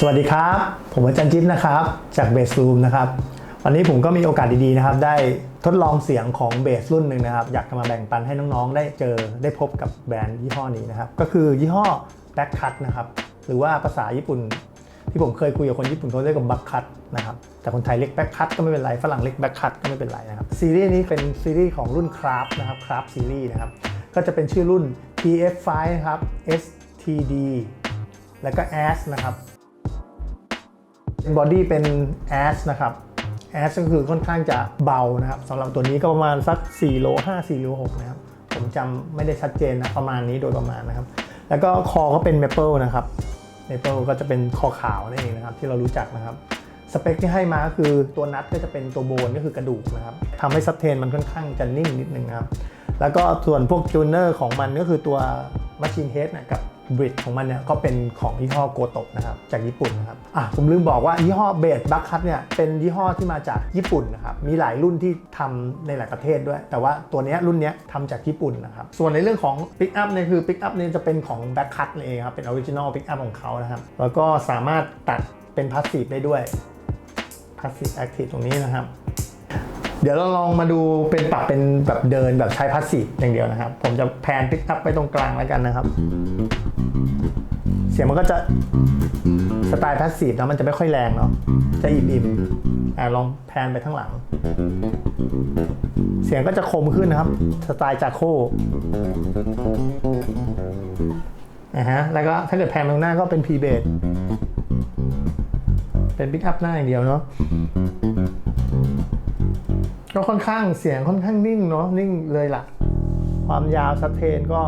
สวัสดีครับ ผมอาจารย์จิ๊บนะครับ จากเบส o ูมนะครับ วันนี้ผมก็มีโอกาสดีๆนะครับ ได้ทดลองเสียงของเบสรุ่นหนึ่งนะครับ อยากจะมาแบ่งปันให้น้องๆ ได้เจอได้พบกับแบรนด์ยี่ห้อนี้นะครับ ก็คือยี่ห้อ Back Cut นะครับ หรือว่าภาษาญี่ปุ่น ที่ผมเคยคุยกับคนญี่ปุ่นเขาเรียกว่าบักคัตนะครับ แต่คนไทยเรียกแบ็คคัตก็ไม่เป็นไร ฝรั่งเรียกแบ็คคัตก็ไม่เป็นไรนะครับ ซีรีส์นี้เป็นซีรีส์ของรุ่นคราฟนะครับคราฟซีรีส์นะครับ ก็จะเป็นชื่อรุ่น TF5 นะครับ STD แล้วก็ S นะครับ บอดี้เป็น S นะครับ S ก็คือค่อนข้างจะเบานะครับสำหรับตัวนี้ก็ประมาณสัก4โล5 4โล6นะครับ ผมจำไม่ได้ชัดเจนนะประมาณนี้โดยประมาณนะครับ แล้วก็คอก็เป็น Maple นะครับ Maple ก็จะเป็นคอขาวนั่นเองนะครับ ที่เรารู้จักนะครับสเปคที่ให้มาก็คือตัวนัทก็จะเป็นตัวโบนก็คือกระดูกนะครับทำให้ซับเทนมันค่อนข้างจะนิ่งนิดนึงนะครับ แล้วก็ส่วนพวกจูเนอร์ของมันก็คือตัว Machine Head นะกับ บริดของมันเนี่ยก็เป็นของยี่ห้อโกโตะนะครับจากญี่ปุ่นนะครับอะผมลืมบอกว่ายี่ห้อเบสบัคคัตเนี่ยเป็นยี่ห้อที่มาจากญี่ปุ่นนะครับมีหลายรุ่นที่ทำในหลายประเทศด้วย แต่ว่าตัวเนี้ยรุ่นเนี้ยทำจากญี่ปุ่นนะครับส่วนในเรื่องของปิกอัพเนี่ยคือปิกอัพเนี่ยจะเป็นของแบ็คคัตเองครับเป็นออริจินอลปิกอัพของเขานะครับแล้วก็สามารถตัดเป็นพาสซีฟได้ด้วย Passive Active ตรงนี้นะครับเดี๋ยวเราลองมาดูเป็นปรับเป็นแบบเดินแบบใช้พาสซีฟอย่างเดียวนะครับ ผมจะแพนพิกอัพไปตรงกลางแล้วกันนะครับ สียงมันก็จะสไตล์พาสซีฟนะมันจะไม่ค่อยแรงเนาะจะอิ่มอิ่มอ่าลองแพนไปข้างหลัง เสียงก็จะคมขึ้นนะครับ สไตล์จากโคนะฮะแล้วก็ถ้าเกิดแพนตรงหน้าก็เป็น P bass เป็นปิกอัพหน้าอย่างเดียวเนาะก็ค่อนข้างเสียงค่อนข้างนิ่งเนาะนิ่งเลยล่ะ ความยาวซับเทนก็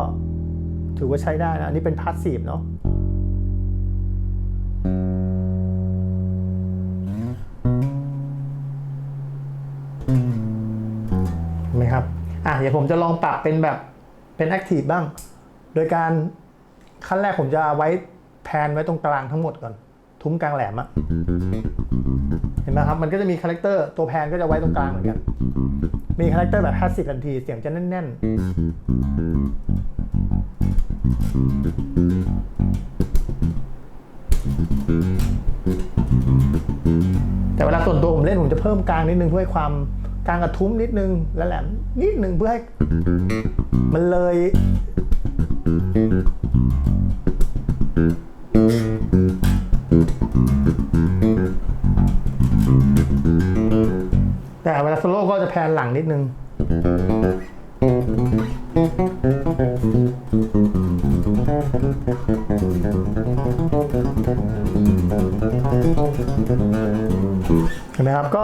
ถือว่าใช้ได้นะ อันนี้เป็นพาสซีฟเนาะ เดี๋ยวผมจะลองปรับเป็นแบบเป็นแอคทีฟบ้าง โดยการขั้นแรกผมจะไว้แพนไว้ตรงกลางทั้งหมดก่อน ทุ้มกลางแหลมอะเห็นไหมครับ มันก็จะมีคาแรคเตอร์ตัวแพนก็จะไว้ตรงกลางเหมือนกัน มีคาแรคเตอร์แบบ50ทันทีเสียงจะแน่นๆ แต่เวลาส่วนตัวผมเล่นผมจะเพิ่มกลางนิดนึงเพื่อให้ความ กางกระทุ้มนิดนึงและแหลมนิดนึงเพื่อให้มันเลย แต่เวลาโซโล่ก็จะแพนหลังนิดนึงเห็นไหมครับก็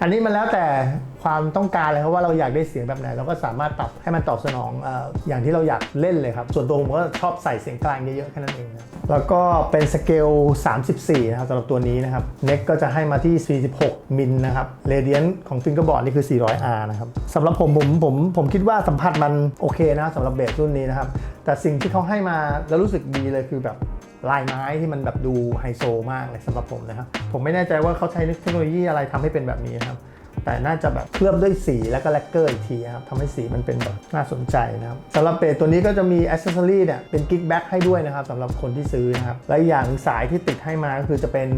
อันนี้มันแล้วแต่ความต้องการเลยครับว่าเราอยากได้เสียงแบบไหนเราก็สามารถปรับให้มันตอบสนองอออย่างที่เราอยากเล่นเลยครับ ส่วนตัวผมก็ชอบใส่เสียงกลางเยอะๆแค่นั้นเองนะแล้วก็เป็นสเกล 34 นะครับสำหรับตัวนี้นะครับเน็กก็จะให้มาที่ 46 มิลนะครับเรเดียนของฟิงเกอร์บอร์ดนี่คือ 400R นะครับสำหรับผมผมผมผมคิดว่าสัมผัสมันโอเคนะสำหรับเบสรุ่นนี้นะครับแต่สิ่งที่เขาให้มาแล้วรู้สึกดีเลยคือแบบ ลายไม้ที่มันแบบดูไฮโซมากเลยสำหรับผมนะครับ ผมไม่แน่ใจว่าเขาใช้เทคโนโลยีอะไรทำให้เป็นแบบนี้นะครับ แต่น่าจะแบบเคลือบด้วยสีแล้วก็แลกเกอร์อีกทีครับทำให้สีมันเป็นแบบน่าสนใจนะครับสำหรับเบสตัวนี้ก็จะมีอ c เซสซอรี่เนี่ยเป็นกิ๊กแบ็กให้ด้วยนะครับสำหรับคนที่ซื้อนะครับ และอีกอย่างสายที่ติดให้มาก็คือจะเป็น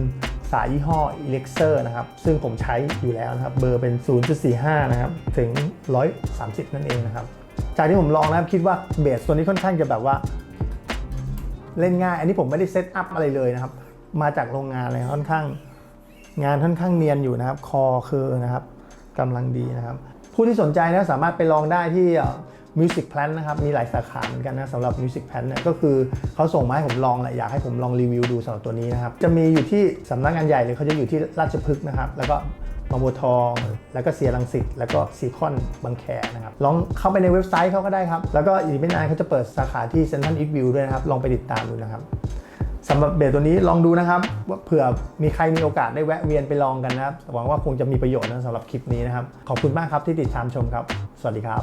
สายยี่ห้อ e l e x e r นะครับ ซึ่งผมใช้อยู่แล้วนะครับ เบอร์เป็น 0.45 นะครับ ถึง 130 นั่นเองนะครับ จากที่ผมลองนะครับ คิดว่าเบสตัวนี้ค่อนข้างจะแบบว่า เล่นง่าย อันนี้ผมไม่ได้เซตอัพอะไรเลยนะครับ มาจากโรงงานเลยค่อนข้าง งานค่อนข้างเนียนอยู่นะครับ คอคือนะครับกำลังดีนะครับ ผู้ที่สนใจนะสามารถไปลองได้ที่ Music Plan นะครับ มีหลายสาขาเหมือนกันนะสำหรับ Music Plan เนี่ยก็คือเขาส่งมาให้ผมลองแหละอยากให้ผมลองรีวิวดูสำหรับตัวนี้นะครับ จะมีอยู่ที่สำนักงานใหญ่เลยเขาจะอยู่ที่ราชพฤกษ์นะครับ แล้วก็ บางบัวทอง แล้วก็เสียรังสิตแล้วก็ซีคอนบางแคนะครับลองเข้าไปในเว็บไซต์เขาก็ได้ครับ แล้วก็อีกไม่นานเขาจะเปิดสาขาที่เซ็นทรัลอีทวิวด้วยนะครับ ลองไปติดตามดูนะครับสำหรับเบสตัวนี้ลองดูนะครับ ว่าเผื่อมีใครมีโอกาสได้แวะเวียนไปลองกันนะครับหวังว่าคงจะมีประโยชน์นะสำหรับคลิปนี้นะครับ ขอบคุณมากครับที่ติดตามชมครับ สวัสดีครับ